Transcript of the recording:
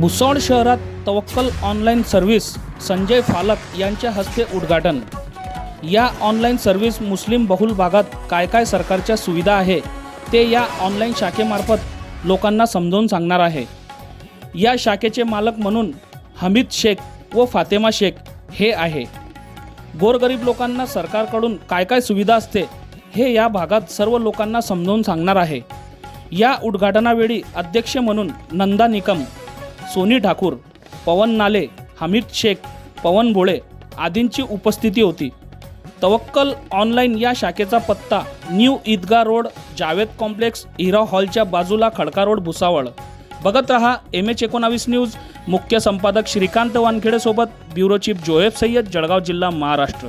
भुसावळ शहरात Tawakkal online service Sanjay Phalak यांच्या हस्ते उद्घाटन. या ऑनलाईन सर्व्हिस मुस्लिम बहुल भागात काय काय सरकारच्या सुविधा आहे ते या ऑनलाईन शाखेमार्फत लोकांना समजावून सांगणार आहे. या शाखेचे मालक म्हणून हमीद शेख व फातेमा शेख हे आहे. गोरगरीब लोकांना सरकारकडून काय काय सुविधा असते हे या भागात सर्व लोकांना समजावून सांगणार आहे. या उद्घाटनावेळी अध्यक्ष म्हणून नंदा निकम सोनी ठाकूर पवन नाले हमीद शेख पवन भोळे आदींची उपस्थिती होती. तवक्कल ऑनलाईन या शाखेचा पत्ता new Idgah road Javed complex Hira हॉलच्या बाजूला खडका रोड भुसावळ. बघत रहा एम एच एकोणावीस न्यूज. मुख्य संपादक श्रीकांत वानखेडेसोबत ब्युरो चीफ जोएफ सय्यद जळगाव जिल्हा महाराष्ट्र.